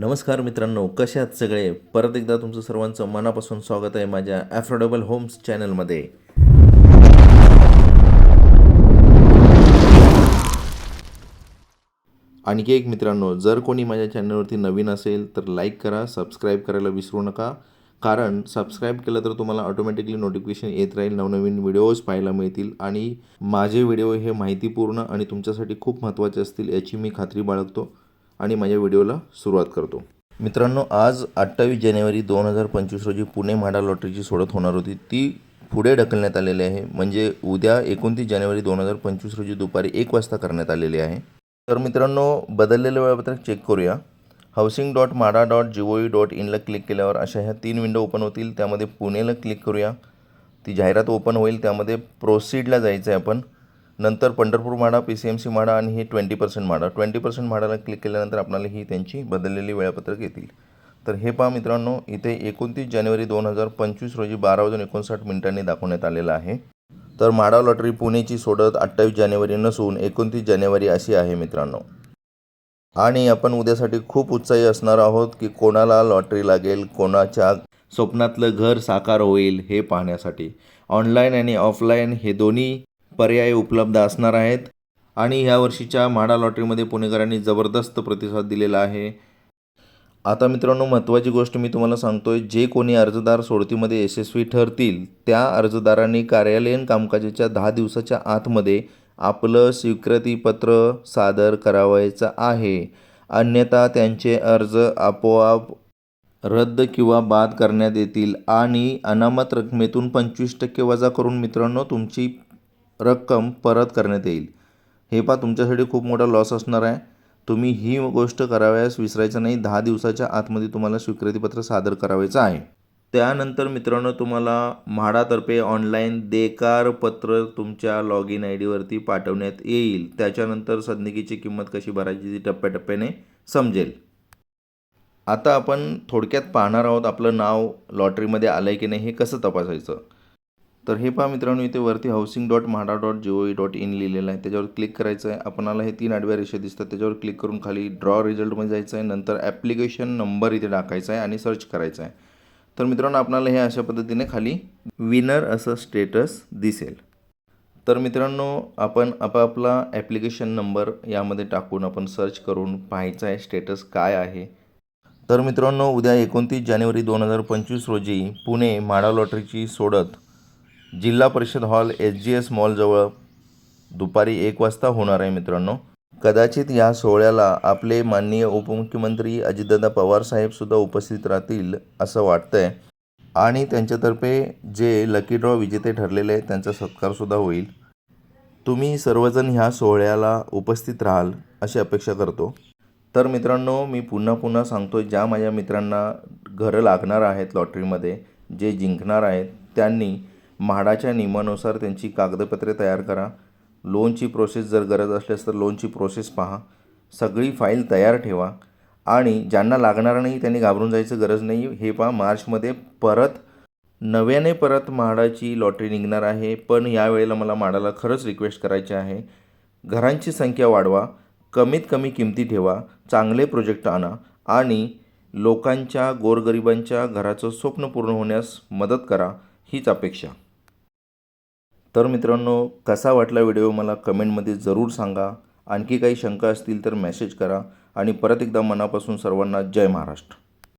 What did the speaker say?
नमस्कार मित्रांनो कसे आहात सगळे? परत एकदा तुमचं सर्वांचं मनापासून स्वागत आहे माझ्या ॲफोर्डेबल होम्स चॅनलमध्ये आणखी एक मित्रांनो जर कोणी माझ्या चॅनलवरती नवीन असेल तर लाईक करा सबस्क्राईब करायला विसरू नका. कारण सबस्क्राईब केलं तर तुम्हाला ऑटोमॅटिकली नोटिफिकेशन येत राहील नवनवीन व्हिडिओज पाहायला मिळतील. आणि माझे व्हिडिओ हे माहितीपूर्ण आणि तुमच्यासाठी खूप महत्त्वाचे असतील याची मी खात्री बाळगतो. आणि माझ्या व्हिडिओला सुरुवात करतो. मित्रांनो आज अठ्ठावीस जानेवारी दोन हजार पंचवीस रोजी पुणे म्हाडा लॉटरीची सोडत होणार होती. ती पुढे ढकलण्यात आलेली आहे. म्हणजे उद्या एकोणतीस जानेवारी दोन हजार पंचवीस रोजी दुपारी एक वाजता करण्यात आलेली आहे. तर मित्रांनो बदललेलं वेळापत्रक चेक करूया. Housing dot MHADA dot G dot इनला click केल्यावर अशा ह्या तीन विंडो ओपन होतील. त्यामध्ये पुणेला क्लिक करूया. ती जाहिरात ओपन होईल. त्यामध्ये प्रोसीडला जायचं आहे आपण. नंतर Pandharpur MHADA P C M C MHADA आणि ही twenty percent MHADA. Twenty percent माडाला click केल्यानंतर आपल्याला ही त्यांची बदललेली वेळापत्रक येतील. तर हे पहा मित्रांनो इथे एकोणतीस जानेवारी दोन हजार पंचवीस रोजी बारा वाजून एकोणसाठ मिनिटांनी दाखवण्यात आलेलं आहे. तर माडा लॉटरी पुणेची सोडत अठ्ठावीस जानेवारी नसून एकोणतीस जानेवारी अशी आहे मित्रांनो. आणि आपण उद्यासाठी खूप उत्साही असणार आहोत की कोणाला लॉटरी लागेल कोणाच्या स्वप्नातलं घर साकार होईल हे पाहण्यासाठी. ऑनलाईन आणि ऑफलाईन हे दोन्ही पर्याय उपलब्ध असणार आहेत. आणि ह्या वर्षीच्या म्हाडा लॉटरीमध्ये पुणेकरांनी जबरदस्त प्रतिसाद दिलेला आहे. आता मित्रांनो महत्त्वाची गोष्ट मी तुम्हाला सांगतो आहे जे कोणी अर्जदार सोडतीमध्ये यशस्वी ठरतील त्या अर्जदारांनी कार्यालयीन कामकाजाच्या दहा दिवसाच्या आतमध्ये आपलं स्वीकृतीपत्र सादर करावायचं आहे. अन्यथा त्यांचे अर्ज आपोआप रद्द किंवा बाद करण्यात येतील. आणि अनामत रकमेतून पंचवीस टक्के वजा करून मित्रांनो तुमची रक्कम परत करण्यात येईल. हे पा तुमच्यासाठी खूप मोठा लॉस असणार आहे. तुम्ही ही गोष्ट करावयास विसरायचं नाही. दहा दिवसाच्या आतमध्ये तुम्हाला स्वीकृतीपत्र सादर करावायचं आहे. त्यानंतर मित्रांनो तुम्हाला म्हाडातर्फे ऑनलाईन देकार पत्र तुमच्या लॉग इन आय डीवरती पाठवण्यात येईल. त्याच्यानंतर सदनिकीची किंमत कशी भरायची ती टप्प्याटप्प्याने समजेल. आता आपण थोडक्यात पाहणार आहोत आपलं नाव लॉटरीमध्ये आलं आहे की नाही हे कसं तपासायचं? तर हे पहा मित्रांनो इथे वरती housing dot MHADA dot G O E dot in लिहिलेलं आहे. त्याच्यावर क्लिक करायचं आहे आपणाला हे तीन आडव्या रेषा दिसतात. त्याच्यावर क्लिक करून खाली ड्रॉ रिझल्टमध्ये जायचं आहे नंतर ॲप्लिकेशन नंबर इथे टाकायचा आहे आणि सर्च करायचं आहे. तर मित्रांनो आपणाला हे अशा पद्धतीने खाली विनर असं स्टेटस दिसेल. तर मित्रांनो आपण आपापला ॲप्लिकेशन नंबर यामध्ये टाकून आपण सर्च करून पाहायचं आहे स्टेटस काय आहे. तर मित्रांनो उद्या एकोणतीस जानेवारी दोन हजार पंचवीस रोजी पुणे माडा लॉटरीची सोडत Zilla Parishad hall S G S मॉलजवळ दुपारी एक वाजता होणार आहे मित्रांनो. कदाचित या सोहळ्याला आपले माननीय उपमुख्यमंत्री अजितदादा पवारसाहेबसुद्धा उपस्थित राहतील असं वाटतंय. आणि त्यांच्यातर्फे जे लकी ड्रॉ विजेते ठरलेले आहेत त्यांचा सत्कारसुद्धा होईल. तुम्ही सर्वजण ह्या सोहळ्याला उपस्थित राहाल अशी अपेक्षा करतो. तर मित्रांनो मी पुन्हा पुन्हा सांगतो ज्या माझ्या मित्रांना घरं लागणार आहेत लॉटरीमध्ये जे जिंकणार आहेत त्यांनी म्हाडाच्या नियमानुसार त्यांची कागदपत्रे तयार करा. लोनची प्रोसेस जर गरज असल्यास तर लोनची प्रोसेस पहा. सगळी फाईल तयार ठेवा. आणि ज्यांना लागणार नाही त्यांनी घाबरून जायचं गरज नाही. हे पहा मार्चमध्ये परत नव्याने परत म्हाडाची लॉटरी निघणार आहे. पण यावेळेला मला म्हाडाला खरंच रिक्वेस्ट करायची आहे. घरांची संख्या वाढवा. कमीत कमी किमती ठेवा. चांगले प्रोजेक्ट आणा. आणि लोकांच्या गोरगरिबांच्या घराचं स्वप्न पूर्ण होण्यास मदत करा. हीच अपेक्षा. तर मित्रांनो कसा वाटला व्हिडिओ मला कमेंटमध्ये जरूर सांगा. आणखी काही शंका असतील तर मेसेज करा. आणि परत एकदा मनापासून सर्वांना जय महाराष्ट्र.